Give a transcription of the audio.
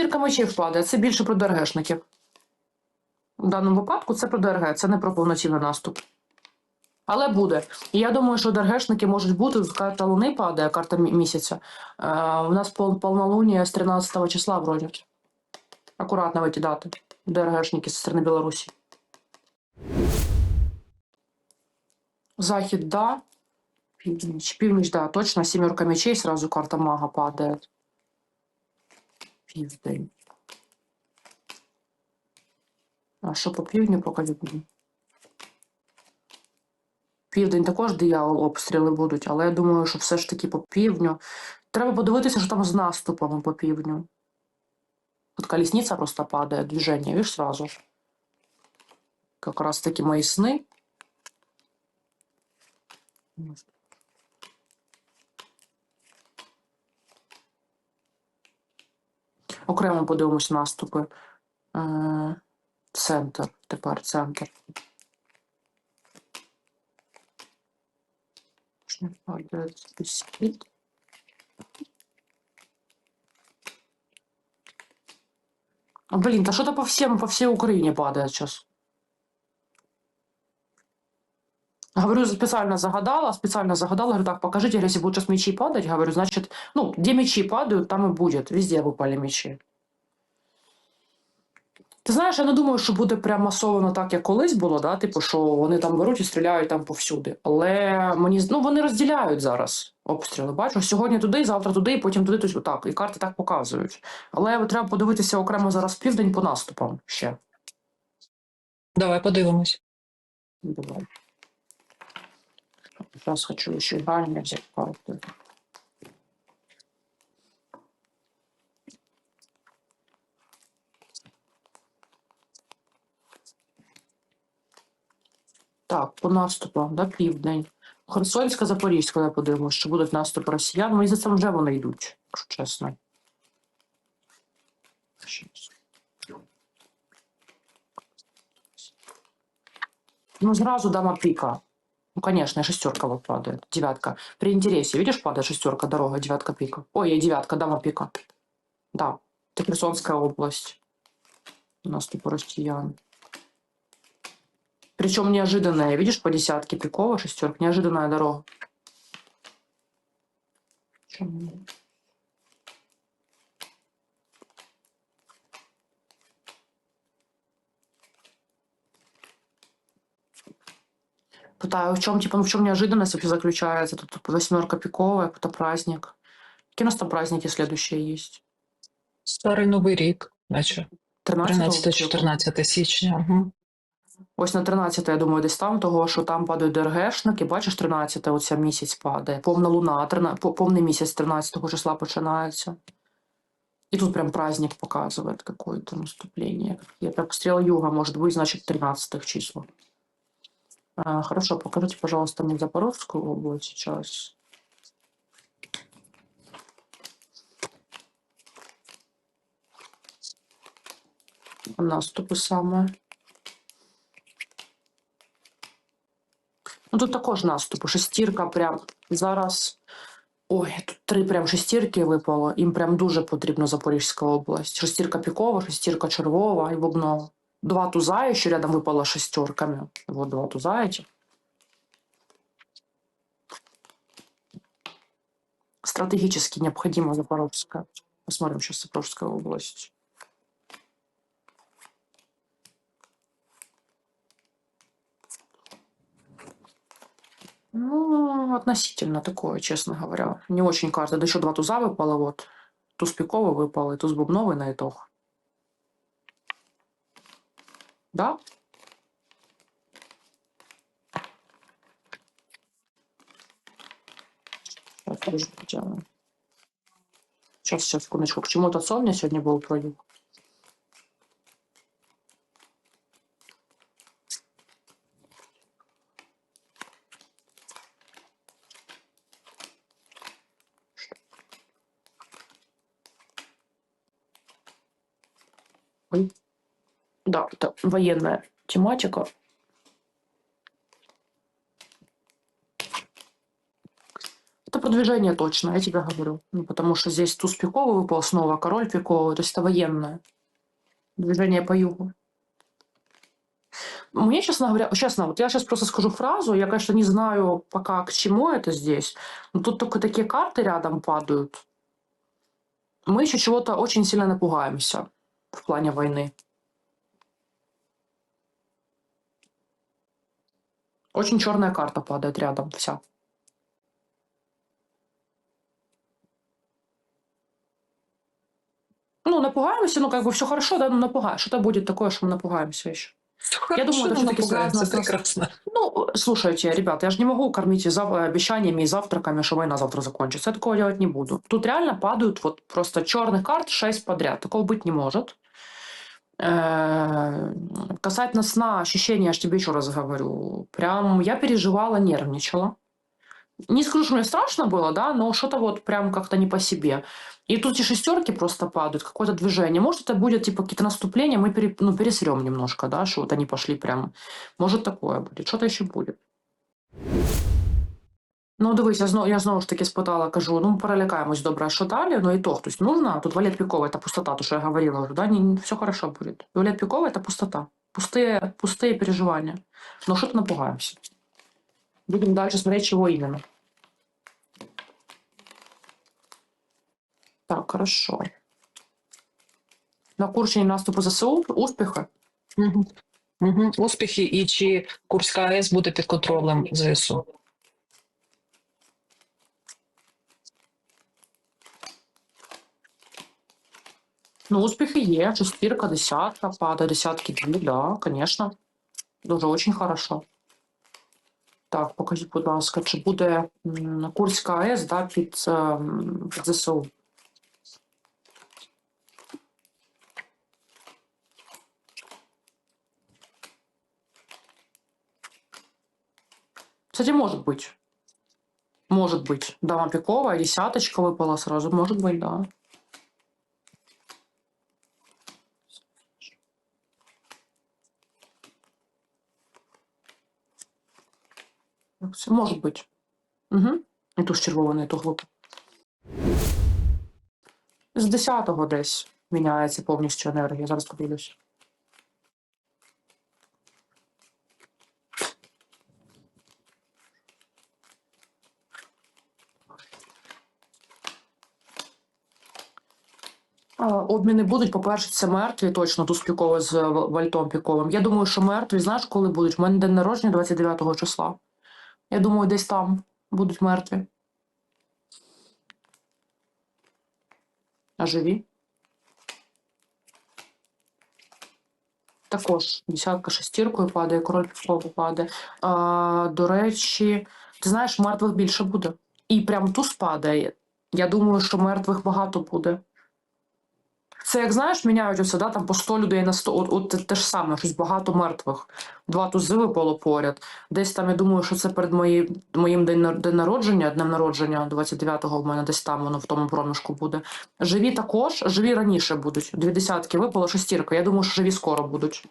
П'ятірка мечей впаде, це більше про ДРГшників. У даному випадку це про ДРГ, це не про повноцінний наступ. Але буде. І я думаю, що ДРГшники можуть бути. Карта Луни падає, карта місяця. Е, у нас повнолуние з 13 числа вроді. Акуратно в эти дати. ДРГшники зі сторони Білорусі. Захід, да. Північ. Північ, да, точно. Сімерка мечей, сразу карта мага падає. Південь. А що по півдню поки відомо? Південь також диявол обстріли будуть, але я думаю, що все ж таки по півдню. Треба подивитися, що там з наступами по півдню. Тут колесниця просто падає, движення, видиш, сразу. Как раз таки мої сни. Окремо подивимось наступи. Е, Центр. Тепер центр. Схід. Блин, да что-то по всем, по всій Україні падає сейчас. Говорю, специально загадала, специально загадала, говорю, так, покажите, если будут сейчас мечи падать, говорю, значит, ну, где мечи падают, там и будет, везде выпали мечи. Ти знаєш, я не думаю, що буде прям масовано так, як колись було, да? типу, що вони там беруть і стріляють там повсюди. Але мені ну, вони розділяють зараз обстріли. Бачу, сьогодні туди, завтра туди, і потім туди, тобто так. І карти так показують. Але треба подивитися окремо зараз південь по наступам ще. Давай подивимось. Давай. Сейчас хочу еще и ранее взять карты. Так, по наступам, да, південь. Херсонська, Запорізька, я подивимось, що будуть наступи росіян. Мені за це вже вони йдуть, якщо чесно. Ну, сразу дама пика. Ну, конечно, шестерка вот падает. Девятка. При интересе, видишь, падает шестерка, дорога, девятка пика. Ой, девятка, дама пика. Да, это Херсонская область. У нас тут россиян. Причем неожиданная, видишь, по десятке пикова, шестерка, неожиданная дорога. Чему? Пытаю, в чем, типа, ну в чем неожиданность вообще заключается? Тут восьмерка пиковая, какой-то праздник. Какие у нас там праздники следующие есть? Старий новий рік, наче 13 13-14 січня. Угу. Ось на 13, я думаю, десь там, того, що там падають ДРГшники, бачиш, 13 оця місяць падає. Повна луна, 13, по- повний місяць 13 числа починається. І тут прям праздник показывает какое-то наступление. Это обстрел юга, может быть, значит, 13 числа. Хорошо, покажите, пожалуйста, мне Запорожскую область сейчас. Наступи саме. Ну тут також наступи. Шестірка прям зараз. Ой, тут три прям шестірки випало. Їм прям дуже потрібно Запорізька область. Шестірка пікова, шестірка червова і бубнова. Два туза ще рядом випало шестерками. Вот два туза эти. Стратегически необходимо Запорожская. Посмотрим сейчас Запорожская область. Ну, относительно такое, честно говоря. Не очень карта. Да еще два туза выпало, вот. Туз пиковый выпал и туз бубновый на итог. Да? Сейчас. Сейчас, секундочку. К чему-то сон сегодня был вроде? Да, это военная тематика. Это про движение точно, я тебе говорю. Ну, потому что здесь туз пиковый выпал снова, король пиковый, то есть это военное. Движение по югу. Мне, честно говоря, честно, вот я сейчас просто скажу фразу, я, конечно, не знаю пока к чему это здесь, но тут только такие карты рядом падают. Мы еще чего-то очень сильно напугаемся в плане войны. Очень черная карта падает рядом, вся. Ну, напугаемся, ну, как бы все хорошо, да, ну, напугаем. Что-то будет такое, что мы напугаемся еще. Я думаю, это всё-таки связано с- прекрасно. Ну, слушайте, ребята, я же не могу кормить и зав- обещаниями и завтраками, что война завтра закончится. Я такого делать не буду. Тут реально падают вот просто черных карт 6 подряд. Такого быть не может. Э, Касательно сна, ощущения, я же тебе еще раз говорю, прям я переживала, нервничала. Не скажу, что мне страшно было, да, но что-то вот прям как-то не по себе. И тут эти шестерки просто падают, какое-то движение. Может, это будет типа какие-то наступления, мы пере, ну, пересрем немножко, да, что вот они пошли прям. Может, такое будет. Что-то ще буде. Ну, дивись, я знову, я знову ж таки спитала, кажу, ну, перелякаємось добре, а що далі? Ну, і то, то есть нужно, тут валет пиковый, это пустота, то, что я говорила уже, да, не, не, все хорошо будет. Валет пиковый, это пустота. Пустые, пустые переживания. Но что-то напугаемся. Будем дальше смотреть, чего именно. Так, хорошо. На Курщині наступу ЗСУ успіхи. Угу. Угу. Успіхи і чи Курська АЕС буде під контролем ЗСУ? Ну, успіхи є. Шестірка, десятка, падає, десятки дві, да, конечно. Дуже очень хорошо. Так, покажіть, будь ласка, чи буде м, Курська АЕС да, під, ем, під ЗСУ? Кстати, может быть. Может быть. Дама пиковая, десяточка выпала сразу. Может быть, да. Так, Це може бути. Угу. І ту ж червону, і ту глупу. З 10-го десь міняється повністю енергія. Зараз подивлюсь. Обміни будуть, по-перше, це мертві, точно тут спіково з Вальтом Піковим. Я думаю, що мертві, знаєш, коли будуть? У мене день народження 29 числа. Я думаю, десь там будуть мертві. А живі? Також десятка шестіркою падає, король півково падає. А, до речі, ти знаєш, мертвих більше буде. І прям туз падає. Я думаю, що мертвих багато буде. Це як знаєш, міняють усе, да, там по 100 людей на 100, от, от те, ж саме, щось багато мертвих. Два тузи випало поряд. Десь там, я думаю, що це перед мої, моїм день, день народження, днем народження, 29-го в мене десь там воно в тому проміжку буде. Живі також, живі раніше будуть. Дві десятки випало, шестірка. Я думаю, що живі скоро будуть.